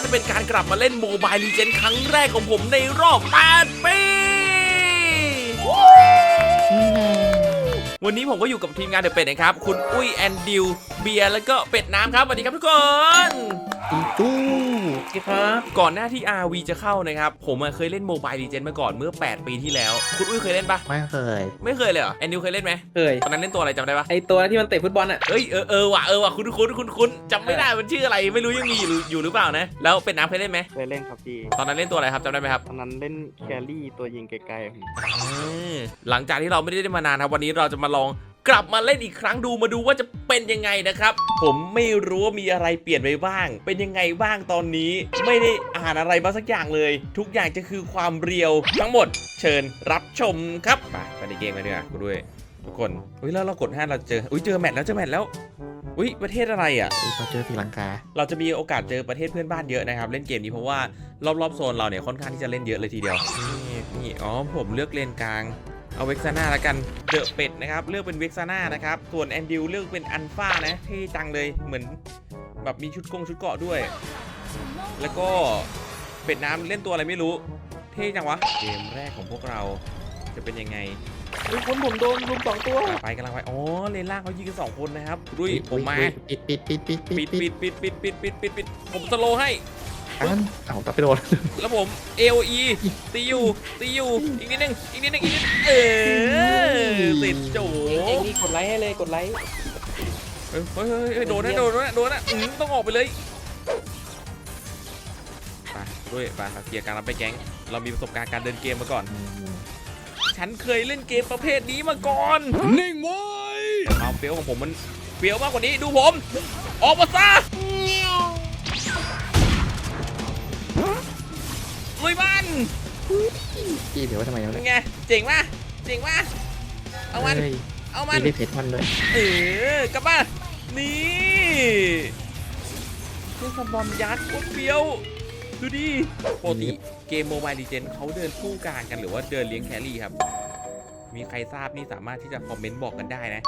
าจะเป็นการกลับมาเล่นโมบายลีเจนครั้งแรกของผมในรอบ 8 ปีวันนี้ผมก็อยู่กับทีมงานเดอะเป็ดนะครับ คุณอุ้ยแอนดิวเบียร์แล้วก็เป็ดน้ำครับสวัสดีครับทุกคน อีตู้ครับก่อนหน้าที่ RV จะเข้านะครับ ผมอะเคยเล่นโมบายลีเจนมาก่อนเมื่อ 8 ปีที่แล้ว คุณอุ้ยเคยเล่นปะไม่เคย ไม่เคยเลยเหรอแอนดิวเคยเล่นไหมเคยตอนนั้นเล่นตัวอะไรจำได้ปะไอตัวที่มันเตะฟุตบอลอะเอ้ยเออเออว่ะเออว่ะคุณคุณคุณคุณจำไม่ได้มันชื่ออะไรไม่รู้ยังมีอยู่อยู่หรือเปล่านะ แล้วเป็ดน้ำเคยเล่นไหมเคยเล่นครับพี่ ตอนนั้นเล่นตัวอะไรครับจำได้ไหมครับตอนนั้นเล่นแครี่ตัวยิงไกลๆครับหลังจากที่เราไม่ได้เล่นมานานครับวันนี้เราจะมาลอง กลับมาเล่นอีกครั้งดูมาดูว่าจะเป็นยังไงนะครับ ผมไม่รู้ว่ามีอะไรเปลี่ยนไปบ้าง เป็นยังไงบ้างตอนนี้ ไม่ได้อ่านอะไรมาสักอย่างเลย ทุกอย่างจะคือความเรียวทั้งหมด เชิญรับชมครับไปไปในเกมกันดีกว่าคุณด้วย ทุกคนอุ้ยแล้วเรากดห้าเราเจออุ้ยเจอแมทแล้วเจอแมทแล้วอุ้ยประเทศอะไรอะอีเขาเจอศรีลังกา เราจะมีโอกาสเจอประเทศเพื่อนบ้านเยอะนะครับ เล่นเกมนี้เพราะว่ารอบๆโซนเราเนี่ยค่อนข้างที่จะเล่นเยอะเลยทีเดียวนี่นี่อ๋อผมเลือกเลนกลาง เอาเว็กซาน่าละกัน เดอะเป็ดนะครับ เลือกเป็นเว็กซาน่านะครับ ส่วนแอนดิวเลือกเป็นอันฟ้านะเท่จังเลย เหมือนแบบมีชุดกงชุดเกราะด้วย แล้วก็เป็ดน้ำเล่นตัวอะไรไม่รู้ เท่จังวะ เกมแรกของพวกเราจะเป็นยังไงทุกคนผมโดนรุมสองตัว ไปกำลังไป อ๋อ เลนล่างเขายิงกันสองคนนะครับดุยผมมา ปิดปิดปิดปิดปิดปิดปิดปิดปิดปิดปิดปิดผมสโลว์ให้อันเอาตัดไปโดนแล้วผม AOE ตีอยู่ตีอยู่อีกนิดนึงอีกนิดนึงอีกนิด ลค์ให้เลยกดไลค์เฮ้ยเฮ้ยเฮ้ยเฮ้ยโดนนะโดนนะโดนนะอืมต้องออกไปเลยไปด้วยไปครับเคลียร์การรับไปแก๊ง เรามีประสบการณ์การเดินเกมมาก่อน ฉันเคยเล่นเกมประเภทนี้มาก่อนนิ่งไว้ความเฟี้ยวของผมมันเฟี้ยวมากกว่านี้ดูผม ออกมาซะลุยมันพี่เดี๋ยวว่าทำไมเป็เนี่ยนไงเจ๋งปะเจ๋งปะเอามันฮ้ย เอามัน มีได้เพชรมันเลยเออกลับมานี่เครื่องสบอมยักษ์โคตรเฟี้ยวดูดิปกติเกมโมบายดีเจนเขาเดินคู่กลางกันหรือว่าเดินเลี้ยงแครี่ครับ มีใครทราบนี่สามารถที่จะคอมเมนต์บอกกันได้นะ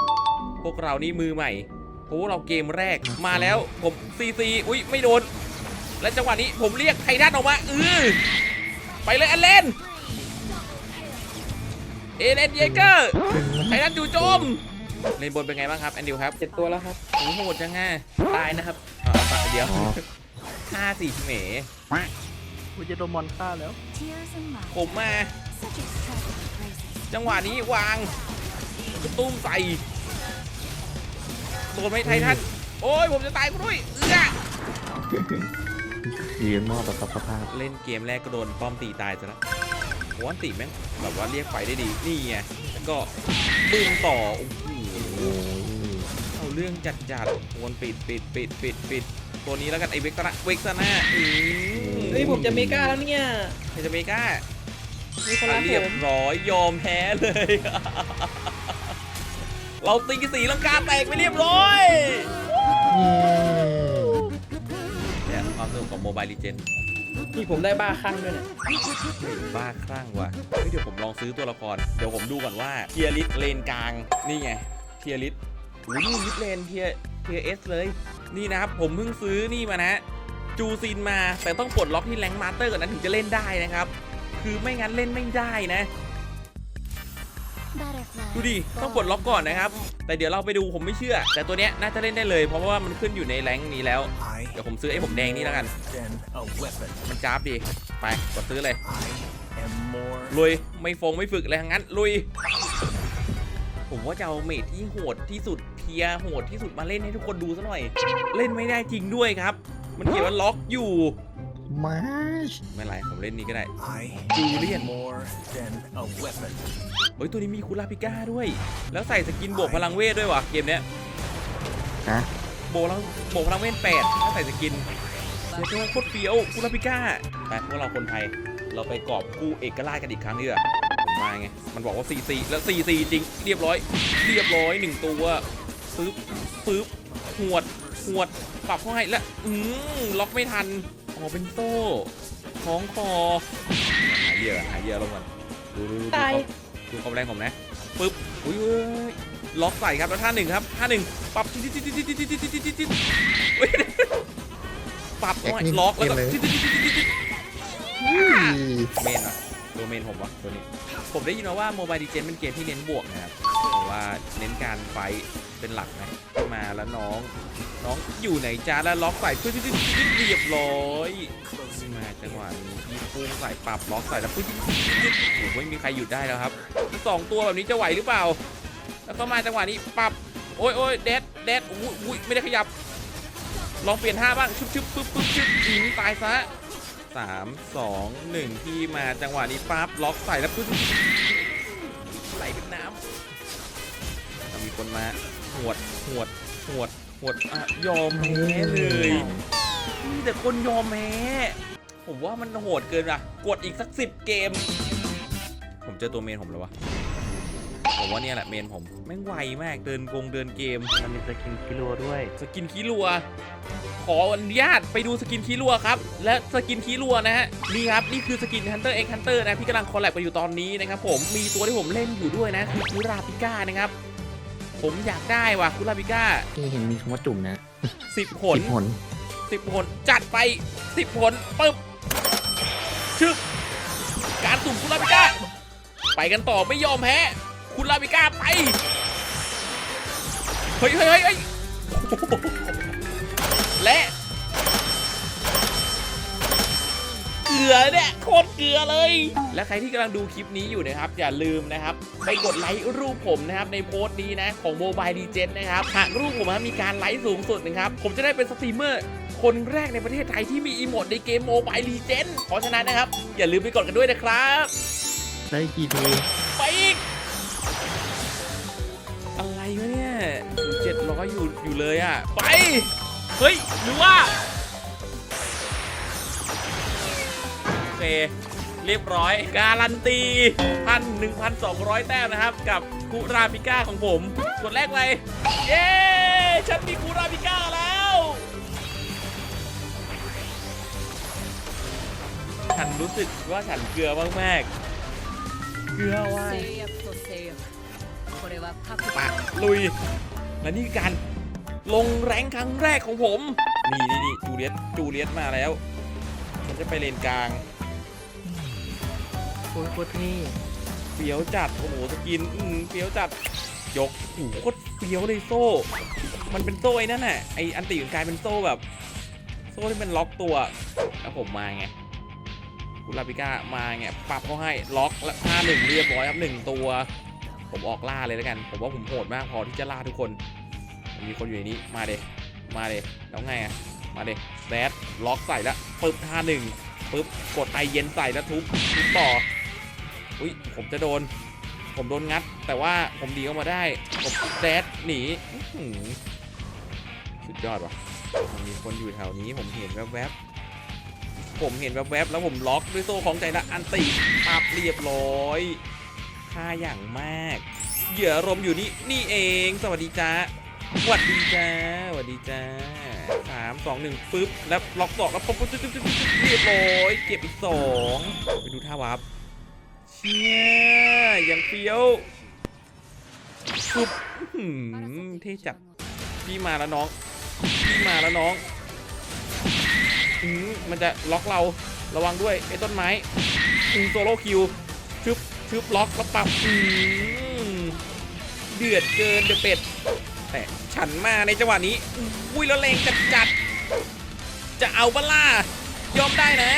พวกเรานี่มือใหม่เพราะว่าเราเกมแรกมาแล้วผมซีซีอุ้ยไม่โดน และจังหวะนี้ผมเรียกไททันออกมาอือไปเลยอันเลน เอเลนเยเกอร์ไททันจู่โจมเลนบนเป็นไงบ้างครับแอนดิวครับเจ็ดตัวแล้วครับโอ้โหโหดจังไงตายนะครับอ่าตายเดียวอ๋อฆ่าสิเหมกูจะโดนมอนฆ่าแล้ว ผมมา จังหวะนี้วางตุ้มใส่โดนไหมไททันโอ้ยผมจะตายกูด้วยเอื้อยืนมอบแบบสภาพเล่นเกมแรกก็โดนป้อมตีตายซะแล้วโอ้อันตีแม่ง แบบว่าเรียกไฟได้ดี นี่ไงแล้วก็บึ้มต่อ โอ้โหโอ้ยเอาเรื่องจัดจัดๆวนปิดปิดปิดปิดปิดตัวนี้แล้วกันไอเวกตนะเวกตนะอืมเฮ้ยผมจะเมกาแล้วเนี่ยใครจะเมกามีคนรักเรีผยบมร้อยยอมแพ้เลย เราตีสีลังกาแตกไปเรียบร้อย เย้ เนี่ยความสนุกของโมบายลีเจน นี่ผมได้บ้าคลั่งด้วยเนี่ยบ้าคลั่งว่ะเฮ้ยเดี๋ยวผมลองซื้อตัวละคร เดี๋ยวผมดูก่อนว่าเทียริสเลนกลาง นี่ไงเทียริสโอ้ยนี่ยิปเลนเทียเทียเอสเลย นี่นะครับผมเพิ่งซื้อนี่มานะ จูซินมาแต่ต้องปลดล็อกที่แรงมาสเตอร์ก่อนนั้นถึงจะเล่นได้นะครับ คือไม่งั้นเล่นไม่ได้นะ ดูดิต้องปลดล็อกก่อนนะครับ แต่เดี๋ยวเราไปดูผมไม่เชื่อ แต่ตัวเนี้ยน่าจะเล่นได้เลย เพราะว่ามันขึ้นอยู่ในแรงค์นี้แล้ว เดี๋ยวผมซื้อไอ้ผมแดงนี่แล้วกัน มันจ้าบดี ไปกดซื้อเลย ลุย ไม่ฟงไม่ฝึกอะไรทั้งนั้น ลุย ผมว่าจะเอาเมทที่โหดที่สุดเทียร์โหดที่สุดมาเล่นให้ทุกคนดูซะหน่อย เล่นไม่ได้จริงด้วยครับ มันเขียนว่าล็อกอยู่ มาไม่เป็นไรผมเล่นนี้ก็ได้ Julian. Julian. More than a weapon. เฮ้ยตัวนี้มีคูลาปิก้าด้วย แล้วใส่สกินบวกพลังเวทด้วยว่ะเกมเนี้ยฮะโบกพลังโบกพลังเวทแปดถ้าใส่สกินเดี๋ยวจะโคตรเฟี้ยวคูลาปิก้าไปพวกเราคนไทยเราไปกอบกู้เอกราชกันอีกครั้งดีกว่าผมมาไง มันบอกว่า 4 4 แล้ว 4 4 จริง เรียบร้อย เรียบร้อยหนึ่งตัวปึ๊บปึ๊บหวดหวด ปรับเข้าให้แล้ว อืมล็อกไม่ทัน อ๋อเป็นโซ่คล้องคอหายเหยื่อหายเหยื่อลงก่อนดูดูดูดูตาย ดูความแรงผมนะปึ๊บอุ้ยเว้ยล็อกใส่ครับแล้วท่าหนึ่งครับท่าหนึ่งปรับทิดทิดทิดทิดทิดทิดทิดทิดทิดทิดเฮ้ยปรับหน่อยแอคนี่ล็อกแล้วก็เกมเลยเมนอะตัวเมนผมวะตัวนี้ ผมได้ยินมาว่าโมบายดีเจนเป็นเกมที่เน้นบวกนะครับแต่ว่าเน้นการไฟท์เป็นหลักนะขึ้น มาแล้วน้อง น้องอยู่ไหนจ้าแล้วล็อกใส่ปึ๊บปึ๊บปึ๊บปึ๊บเรียบร้อยมาจังหวะนี้ยิงพุ่งใส่ปรับล็อกใส่แล้วปึ๊บปึ๊บปึ๊บปึ๊บโอ้ไม่มีใครหยุดได้แล้วครับสองตัวแบบนี้จะไหวหรือเปล่า แล้วก็มาจังหวะนี้ปรับโอ้ยโอ้ยเดดเดดอุ้ยอุ้ยไม่ได้ขยับ ลองเปลี่ยนท่าบ้างชึบชึบปึ๊บปึ๊บชึบหินตายซะสามสองหนึ่งที่มาจังหวะนี้ปั๊บล็อกใส่แล้วปึ๊บไหลเป็นน้ำมีคนมา หวดหวดหวดหวดอะยอมแพ้เลยมีแต่คนยอมแพ้ผมว่ามันโหดเกินอะ กดอีกสักสิบเกม ผมเจอตัวเมนผมแล้ววะผมว่าเนี่ยแหละเมนผมแม่งไวมากเดินกงเดินเกม มันมีสกินกิโลด้วย สกินคีรัว ขออนุญาตไปดูสกินคีรัวครับ และสกินคีรัวนะฮะนี่ครับนี่คือสกิน Hunter x Hunter นะที่กำลังคอลแลบกันอยู่ตอนนี้นะครับผมมีตัวที่ผมเล่นอยู่ด้วยนะคือคุราปิก้านะครับ ผมอยากได้ว่ะคุราปิก้าที่เห็นมีคำว่าจุ่มนะ10ผลสิบผล10ผลจัดไป10ผลปึ๊บชึบการสุ่มคุราปิก้าไปกันต่อไม่ยอมแพ้คุราปิก้าไป เฮ้ยเฮ้ยเฮ้ยเฮ้ยและเก ลือเนี่ยโคตรเกลือเลย และใครที่กำลังดูคลิปนี้อยู่นะครับ อย่าลืมนะครับไปกดไลค์รูปผมนะครับในโพสต์นี้นะของโมบายดีเจนนะครับหากรูปผมนะมีการไลค์สูงสุดนะครับผมจะได้เป็นสตรีมเมอร์คนแรกในประเทศไทยที่มีอีโมดในเกมโมบายดีเจนเพราะฉะนั้นนะครับ อย่าลืมไปกดกันด้วยนะครับ ได้กี่ทีไปอีก อะไรวะเนี่ยเจ็ดร้อยอยู่อยู่เลยอะ ไป เฮ้ย หรือว่า เคเรียบร้อย การันตีพันหนึ่งพันสองร้อยแต้มนะครับ กับคูราบิก้าของผมกดแรกเลย เย้ ฉันมีคูราบิก้าแล้ว ฉันรู้สึกว่าฉันเกลือมากๆเกลือว่าปะลุย และนี่การลงแรงครั้งแรกของผม นี่นี่จูเลียตจูเลียตมาแล้ว ฉันจะไปเลนกลาง โอ้ยโคตรเท่เฟี้ยวจัด โอ้โหสกิน อืมเฟี้ยวจัด ยกโอ้โหโคตรเฟี้ยวเลยโซ่ มันเป็นโซ่ไอ้นั่นน่ะ ไออันติมันกลายเป็นโซ่แบบ โซ่ที่มันล็อกตัว แล้วผมมาไงกุลาปิก้ามาไงปรับเขาให้ล็อกและท่าหนึ่งเรียบร้อยครับหนึ่งตัว ผมออกล่าเลยแล้วกัน ผมว่าผมโหดมากพอที่จะล่าทุกคน มีคนอยู่ในนี้ มาเดมาเดแล้วไงอะมาเดแซดล็อกใส่แล้วปึ๊บท่าหนึ่งปึ๊บกดไอเย็นใส่แล้วทุบทุบต่อ อุ้ยผมจะโดน ผมโดนงัด แต่ว่าผมดีออกมาได้ ผมแซดหนีสุดยอดว่ะมีคนอยู่แถวนี้ผมเห็นแวบๆ ผมเห็นแวบๆ แล้วผมล็อกด้วยโซ่ของใจละอันติปับเรียบร้อยค่าอย่างมาก เหยื่อรมอยู่นี่นี่เอง สวัสดีจ้าสวัสดีจ้าสวัสดีจ้าสามสองหนึ่งปึ๊บ แล้วล็อกสองแล้วปุ๊บปุ๊บปุ๊บปุ๊บปุ๊บปุ๊บเรียบร้อยเก็บอีกสองไปดูท่าวาร์ป เชี่ยยังเฟี้ยวปุ๊บเท่จัดพี่มาแล้วน้องพี่มาแล้วน้องอืมันจะล็อกเราระวังด้วยไอ้ต้นไม้อืมโซโล่คิวชึบชึบล็อกแล้วปับอืเดือดเกินเดือดเป็ดแต่ฉันมาในจังหวะนี้อุ้ยแล้วแรงจัดจัดจะเอาบ้าล่ายอมได้นะ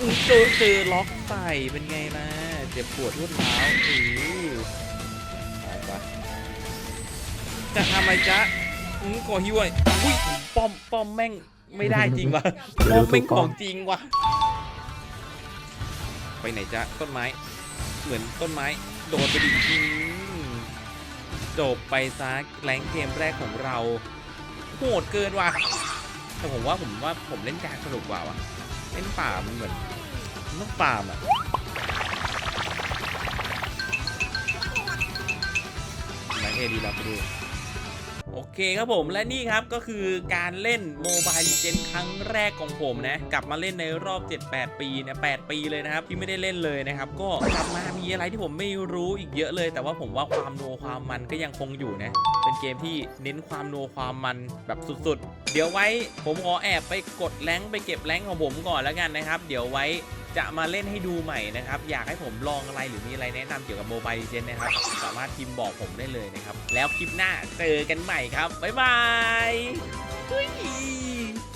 อืมเจอเจอล็อกใส่เป็นไงล่ะเจ็บปวดรวดร้าวอือไปไปจะทำอะไรจ๊ะอืมขอหิวหน่อยอุ้ยป้อมป้อมแม่งไม่ได้จริงวะป้อมแม่งของจริงวะไปไหนจ๊ะต้นไม้ เหมือนต้นไม้ โดนไปดิอืมจบไปซะแรงเกมแรกของเราโหดเกินว่ะแต่ผมว่าผมว่าผมเล่นกลางสนุกกว่าวะ เล่นป่ามันเหมือนต้องป่ามอะแรงเอดีเราไปดูโอเคครับผมและนี่ครับก็คือการเล่นโมบายลีเจนครั้งแรกของผมนะ กลับมาเล่นในรอบ 7-8 ปีเนี่ย8ปีเลยนะครับ ที่ไม่ได้เล่นเลยนะครับ ก็กลับมามีอะไรที่ผมไม่รู้อีกเยอะเลย แต่ว่าผมว่าความโนความมันก็ยังคงอยู่นะ เป็นเกมที่เน้นความโนความมันแบบสุดๆ เดี๋ยวไว้ผมขอแอบไปกดแรงไปเก็บแรงของผมก่อนแล้วกันนะครับ เดี๋ยวไว้จะมาเล่นให้ดูใหม่นะครับ อยากให้ผมลองอะไรหรือมีอะไรแนะนำเกี่ยวกับโมบายดีเจนนะครับ สามารถพิมพ์บอกผมได้เลยนะครับ แล้วคลิปหน้าเจอกันใหม่ครับ บ๊ายบาย